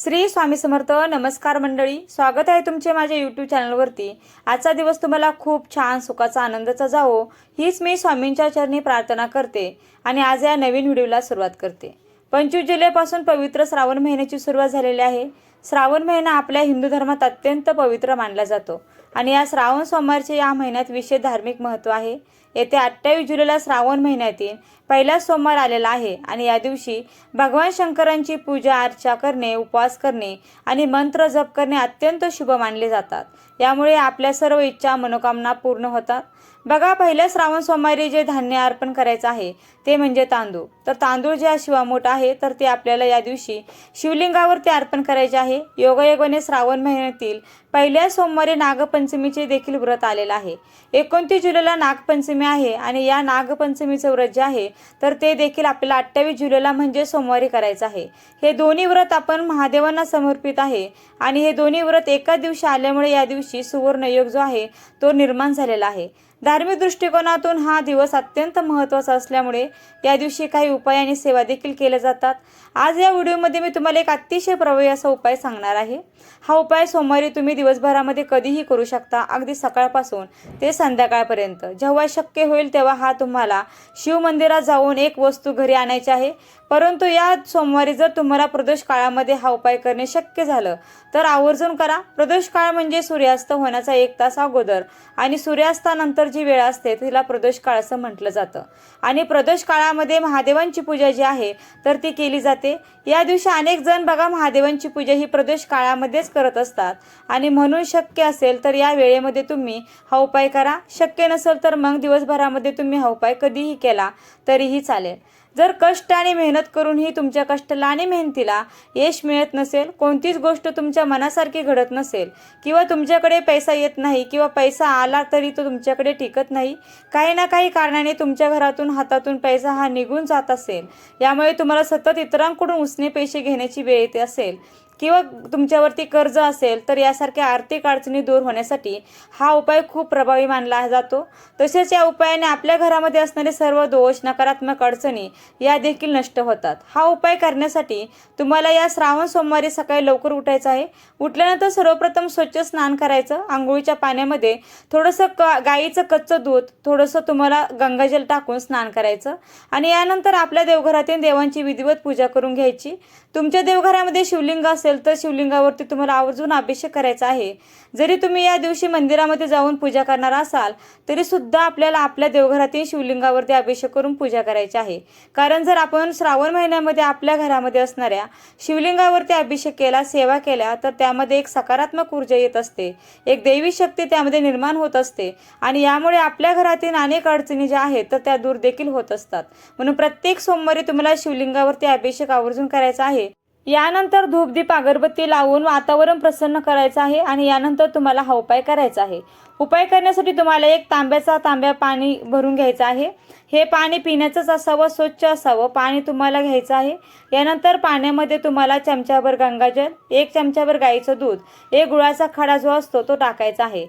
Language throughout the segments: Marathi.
श्री स्वामी समर्थ नमस्कार मंडळी स्वागत आहे तुमचे माझ्या यूट्यूब चॅनलवरती आजचा दिवस तुम्हाला खूप छान सुखाचा आनंदाचा जावो हीच मी स्वामींच्या चरणी प्रार्थना करते आणि आज या नवीन व्हिडिओला सुरुवात करते. पंचवीस जुलैपासून पवित्र श्रावण महिन्याची सुरुवात झालेली आहे. श्रावण महिना आपल्या हिंदू धर्मात अत्यंत पवित्र मानला जातो. आणि या श्रावण सोमवारचे या महिन्यात विशेष धार्मिक महत्त्व आहे. येत्या अठ्ठावीस जुलैला श्रावण महिन्यातील पहिला सोमवार आलेला आहे. आणि या दिवशी भगवान शंकरांची पूजा अर्चा करणे उपवास करणे आणि मंत्र जप करणे अत्यंत शुभ मानले जातात. यामुळे आपल्या सर्व इच्छा मनोकामना पूर्ण होतात. बघा पहिल्या श्रावण सोमवारी जे धान्य अर्पण करायचं आहे ते म्हणजे तांदूळ. तर तांदूळ जे शिवामोठ आहे तर ते आपल्याला या दिवशी शिवलिंगावर ते अर्पण करायचे आहे. योगायोगाने श्रावण महिन्यातील पहिल्या सोमवारी नागपंचमीचे देखील व्रत आलेलं आहे. एकोणतीस जुलैला नागपंचमी आहे आणि या नागपंचमीचं व्रत जे आहे तर ते देखील आपल्याला अठ्ठावीस जुलैला म्हणजे सोमवारी करायचं आहे. हे दोन्ही व्रत आपण महादेवांना समर्पित आहे आणि हे दोन्ही व्रत एकाच दिवशी आल्यामुळे या दिवशी सुवर्ण योग जो आहे तो निर्माण झालेला आहे. धार्मिक दृष्टिकोनातून हा दिवस अत्यंत महत्त्वाचा असल्यामुळे या दिवशी काही उपाय आणि सेवा देखील केल्या जातात. आज या व्हिडिओमध्ये मी तुम्हाला एक अतिशय प्रभावी असा उपाय सांगणार आहे. हा उपाय सोमवारी तुम्ही दिवसभरामध्ये कधीही करू शकता अगदी सकाळपासून ते संध्याकाळपर्यंत. जेव्हा शक्य होईल तेव्हा हा तुम्हाला शिव मंदिरात जाऊन एक वस्तू घरी आणायची आहे. परंतु या सोमवारी जर तुम्हाला प्रदोष काळामध्ये हा उपाय करणे शक्य झालं तर आवर्जून करा. प्रदोष काळ म्हणजे सूर्यास्त होण्याचा एक तास अगोदर आणि सूर्यास्तानंतर जी वेळ असते तिला प्रदोष काळ असं म्हटलं जातं. आणि प्रदोष काळामध्ये महादेवांची पूजा जी आहे तर ती केली जाते. या दिवशी अनेक जण बघा महादेवांची पूजा ही प्रदोष काळामध्येच करत असतात. आणि म्हणून शक्य असेल तर या वेळेमध्ये तुम्ही हा उपाय करा. शक्य नसेल तर मग दिवसभरामध्ये तुम्ही हा उपाय कधीही केला तरीही चालेल. जर कष्ट आणि मेहनत करूनही तुमच्या कष्टाला आणि मेहनतीला यश मिळत नसेल कोणतीच गोष्ट तुमच्या मनासारखी घडत नसेल किंवा तुमच्याकडे पैसा येत नाही किंवा पैसा आला तरी तो तुमच्याकडे टिकत नाही काही ना काही कारणाने तुमच्या घरातून हातातून पैसा हा निघून जात असेल. यामुळे तुम्हाला सतत इतरांकडून उसने पैसे घेण्याची वेळ येते असेल. किंवा तुमच्यावरती कर्ज असेल तर यासारख्या आर्थिक अडचणी दूर होण्यासाठी हा उपाय खूप प्रभावी मानला जातो. तसेच या उपायाने आपल्या घरामध्ये असणारे सर्व दोष नकारात्मक अडचणी या देखील नष्ट होतात. हा उपाय करण्यासाठी तुम्हाला या श्रावण सोमवारी सकाळी लवकर उठायचं आहे. उठल्यानंतर सर्वप्रथम स्वच्छ स्नान करायचं. आंघोळीच्या पाण्यामध्ये थोडंसं क गाईचं कच्चं दूध थोडंसं तुम्हाला गंगाजल टाकून स्नान करायचं. आणि यानंतर आपल्या देवघरातील देवांची विधिवत पूजा करून घ्यायची. तुमच्या देवघरामध्ये शिवलिंग असेल तर शिवलिंगावरती तुम्हाला आवर्जून अभिषेक करायचा आहे. जरी तुम्ही या दिवशी मंदिरामध्ये जाऊन पूजा करणार असाल तरी सुद्धा आपल्याला आपल्या देवघरातील शिवलिंगावरती अभिषेक करून पूजा करायची आहे. कारण जर आपण श्रावण महिन्यामध्ये आपल्या घरामध्ये असणाऱ्या शिवलिंगावरती अभिषेक केला सेवा केल्या तर त्यामध्ये एक सकारात्मक ऊर्जा येत असते. एक दैवी शक्ती त्यामध्ये निर्माण होत असते आणि यामुळे आपल्या घरातील अनेक अडचणी ज्या आहेत तर त्या दूर देखील होत असतात. म्हणून प्रत्येक सोमवारी तुम्हाला शिवलिंगावरती अभिषेक आवर्जून करायचा आहे. यानंतर धूपदीप अगरबत्ती लावून वातावरण प्रसन्न करायचं आहे आणि यानंतर तुम्हाला हा उपाय करायचा आहे. उपाय करण्यासाठी तुम्हाला एक तांब्याचा तांब्या पाणी भरून घ्यायचं आहे. हे पाणी पिण्याचंच असावं स्वच्छ असावं पाणी तुम्हाला घ्यायचं आहे. यानंतर पाण्यामध्ये तुम्हाला चमच्याभर गंगाजल एक चमच्याभर गाईचं दूध एक गुळाचा खडा जो असतो तो टाकायचा आहे.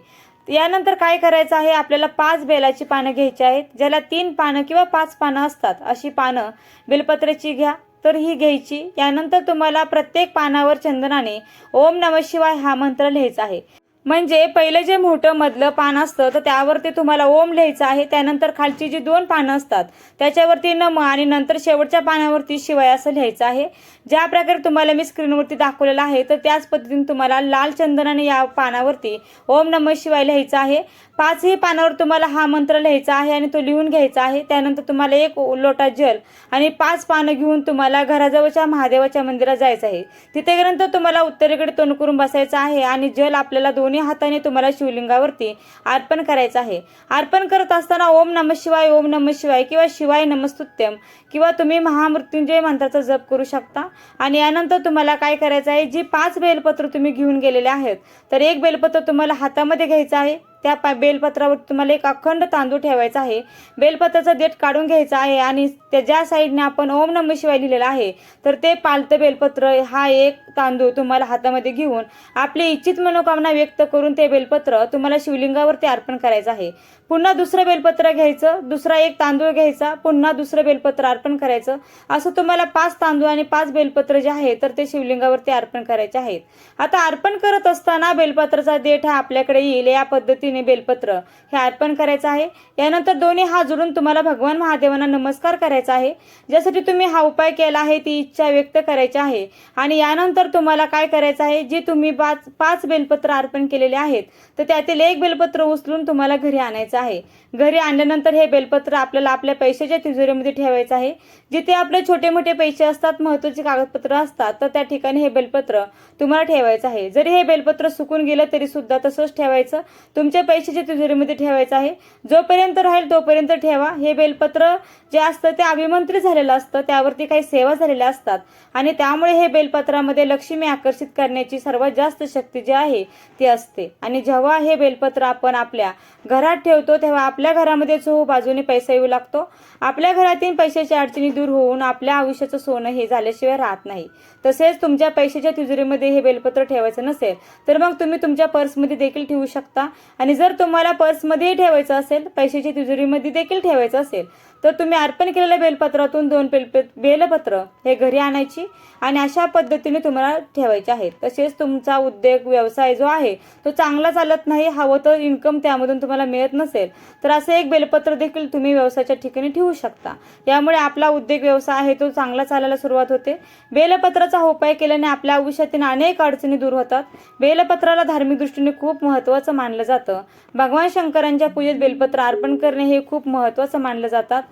यानंतर काय करायचं आहे? आपल्याला पाच बेलाची पानं घ्यायची आहेत ज्याला तीन पानं किंवा पाच पानं असतात. अशी पानं बेलपत्र्याची घ्या. तर ही घ्यायची. यानंतर तुम्हाला प्रत्येक पानावर चंदनाने ओम नम शिवाय हा मंत्र लिहायचा आहे. म्हणजे पहिलं जे मोठं मधलं पान असतं तर त्यावरती तुम्हाला ओम लिहायचं आहे. त्यानंतर खालची जी दोन पानं असतात त्याच्यावरती नम आणि नंतर शेवटच्या पानावरती शिवाय असं लिहायचं आहे. ज्या प्रकारे तुम्हाला मी स्क्रीनवरती दाखवलेलं आहे तर त्याच पद्धतीने तुम्हाला लाल चंदनाने या पानावरती ओम नम शिवाय लिहायचं आहे. पाचही पानावर तुम्हाला हा मंत्र लिहायचा आहे आणि तो लिहून घ्यायचा आहे. त्यानंतर तुम्हाला एक लोटा जल आणि पाच पानं घेऊन तुम्हाला घराजवळच्या महादेवाच्या मंदिरात जायचं आहे. तिथे तुम्हाला उत्तरेकडे तोंड करून बसायचं आहे आणि जल आपल्याला दोन दोन्ही हाताने तुम्हाला शिवलिंगावरती अर्पण करायचं आहे. अर्पण करत असताना ओम नम शिवाय ओम नम शिवाय किंवा शिवाय नमस्तुत्यम किंवा तुम्ही महामृत्युंजय मंत्राचा जप करू शकता. आणि यानंतर तुम्हाला काय करायचं आहे? जी पाच बेलपत्र तुम्ही घेऊन गेलेले आहेत तर एक बेलपत्र तुम्हाला हातामध्ये घ्यायचं आहे. त्या पा बेलपत्रावर तुम्हाला एक अखंड तांदूळ ठेवायचा आहे. बेलपत्राचा देठ काढून घ्यायचा आहे आणि त्याच्या साईडने आपण ओम नम शिवाय लिहिलेलं आहे तर ते पालतं बेलपत्र हा एक तांदूळ तुम्हाला हातामध्ये घेऊन आपली इच्छित मनोकामना व्यक्त करून ते बेलपत्र तुम्हाला शिवलिंगावरती अर्पण करायचं आहे. पुन्हा दुसरं बेलपत्र घ्यायचं दुसरा एक तांदूळ घ्यायचा पुन्हा दुसरं बेलपत्र अर्पण करायचं. असं तुम्हाला पाच तांदूळ आणि पाच बेलपत्र जे आहे तर ते शिवलिंगावरती अर्पण करायचे आहेत. आता अर्पण करत असताना बेलपत्राचा देठ हा आपल्याकडे येईल या पद्धतीने बेलपत्र हे अर्पण करायचं आहे. यानंतर दोन्ही हात जोडून तुम्हाला भगवान महादेवांना नमस्कार करायचा आहे. ज्यासाठी तुम्ही हा उपाय केला आहे ती इच्छा व्यक्त करायची आहे. आणि यानंतर तुम्हाला काय करायचं आहे? जे तुम्ही पाच पाच बेलपत्र अर्पण केलेले आहेत तर त्यातील एक बेलपत्र उचलून तुम्हाला घरी आणायचं आहे. घरी आणल्यानंतर हे बेलपत्र आपल्याला आपल्या पैशाच्या तिजोरीमध्ये ठेवायचं आहे. जिथे आपले छोटे मोठे पैसे असतात महत्त्वाचे कागदपत्र असतात तर त्या ठिकाणी हे बेलपत्र तुम्हाला ठेवायचं आहे. जरी हे बेलपत्र सुकून गेलं तरी सुद्धा तसंच ठेवायचं. तुमच्या पैशाच्या तिजोरीमध्ये ठेवायचं आहे जोपर्यंत राहील तोपर्यंत ठेवा. हे बेलपत्र जे असतं ते अभिमंत्रित झालेलं असतं. त्यावरती काही सेवा झालेल्या असतात. आणि त्यामुळे हे बेलपत्रामध्ये लक्ष्मी आकर्षित करण्याची सर्वात जास्त शक्ती जी आहे ती असते. आणि जेव्हा हे बेलपत्र आपण आपल्या घरात ठेवतो तेव्हा आपल्या घरामध्ये चो बाजूने पैसा येऊ लागतो. आपल्या घरातील पैशाच्या अडचणी दूर होऊन आपल्या आयुष्याचं सोनं हे झाल्याशिवाय राहत नाही. तसेच तुमच्या पैशाच्या तिजोरीमध्ये हे बेलपत्र ठेवायचं नसेल तर मग तुम्ही तुमच्या पर्समध्ये देखील ठेवू शकता. आणि जर तुम्हाला पर्समध्येही ठेवायचं असेल पैशाची तिजोरीमध्ये देखील ठेवायचं असेल तर तुम्ही अर्पण केलेल्या बेलपत्रातून दोन बेल बेलपत्र हे घरी आणायची आणि अशा पद्धतीने तुम्हाला ठेवायचे आहेत. तसेच तुमचा उद्योग व्यवसाय जो आहे तो चांगला चालत नाही हवं तर इन्कम त्यामधून तुम्हाला मिळत नसेल तर असे एक बेलपत्र देखील तुम्ही व्यवसायाच्या ठिकाणी ठेवू शकता. यामुळे आपला उद्योग व्यवसाय आहे तो चांगला चालायला सुरुवात होते. बेलपत्राचा उपाय केल्याने आपल्या आयुष्यातील अनेक अडचणी दूर होतात. बेलपत्राला धार्मिक दृष्टीने खूप महत्त्वाचं मानलं जातं. भगवान शंकरांच्या पूजेत बेलपत्र अर्पण करणे हे खूप महत्त्वाचं मानलं जातात.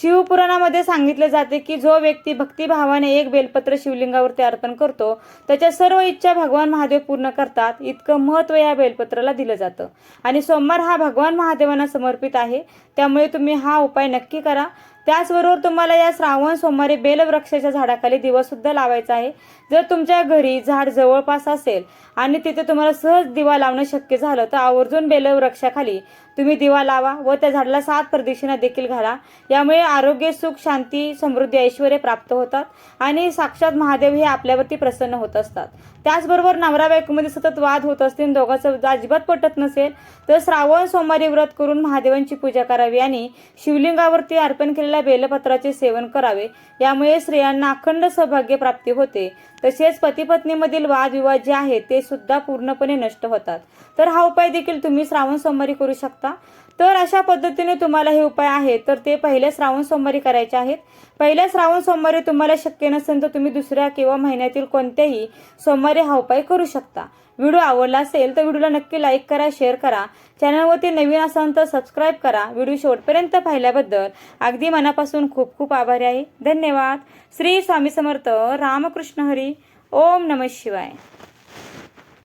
शिवपुराणामध्ये सांगितले जाते की जो व्यक्ती भक्तिभावाने एक बेलपत्र शिवलिंगावरती अर्पण करतो त्याच्या सर्व इच्छा भगवान महादेव पूर्ण करतात. इतकं महत्त्व या बेलपत्राला दिलं जातं. आणि सोमवार हा भगवान महादेवांना समर्पित आहे. त्यामुळे तुम्ही हा उपाय नक्की करा. त्याचबरोबर तुम्हाला या श्रावण सोमवारी बेलवृक्षाच्या झाडाखाली दिवा सुद्धा लावायचा आहे. जर तुमच्या घरी झाड जवळपास असेल आणि तिथे तुम्हाला सहज दिवा लावणं शक्य झालं तर आवर्जून बेलवृक्षाखाली तुम्ही दिवा लावा व त्या झाडाला सात प्रदक्षिणा देखील घाला. यामुळे आरोग्य सुख शांती समृद्धी ऐश्वर प्राप्त होतात आणि साक्षात महादेव हे आपल्यावरती प्रसन्न होत असतात. त्याचबरोबर नवरा बायकोमध्ये सतत वाद होत असतील दोघांचं अजिबात पटत नसेल तर श्रावण सोमवारी व्रत करून महादेवांची पूजा करावी आणि शिवलिंगावरती अर्पण केलेल्या बेलपत्राचे सेवन करावे. यामुळे स्त्रियांना अखंड सौभाग्य प्राप्ती होते. तसेच पतीपत्नीमधील वादविवाद जे आहेत ते सुद्धा पूर्णपणे नष्ट होतात. तर हा उपाय देखील तुम्ही श्रावण सोमवारी करू शकता. तर अशा पद्धतीने तुम्हाला हे उपाय आहेत तर ते पहिले श्रावण सोमवारी करायचे आहेत. पहिल्या श्रावण सोमवारी तुम्हाला शक्य नसेल तर तुम्ही दुसऱ्या किंवा महिन्यातील कोणत्याही सोमवारी हा उपाय करू शकता. व्हिडिओ आवडला असेल तर व्हिडिओला नक्की लाईक करा शेअर करा. चॅनलवरती नवीन असाल तर सबस्क्राईब करा. व्हिडिओ शेवटपर्यंत पाहिल्याबद्दल अगदी मनापासून खूप खूप आभारी आहे. धन्यवाद. श्री स्वामी समर्थ. रामकृष्ण हरी. ओम नम शिवाय.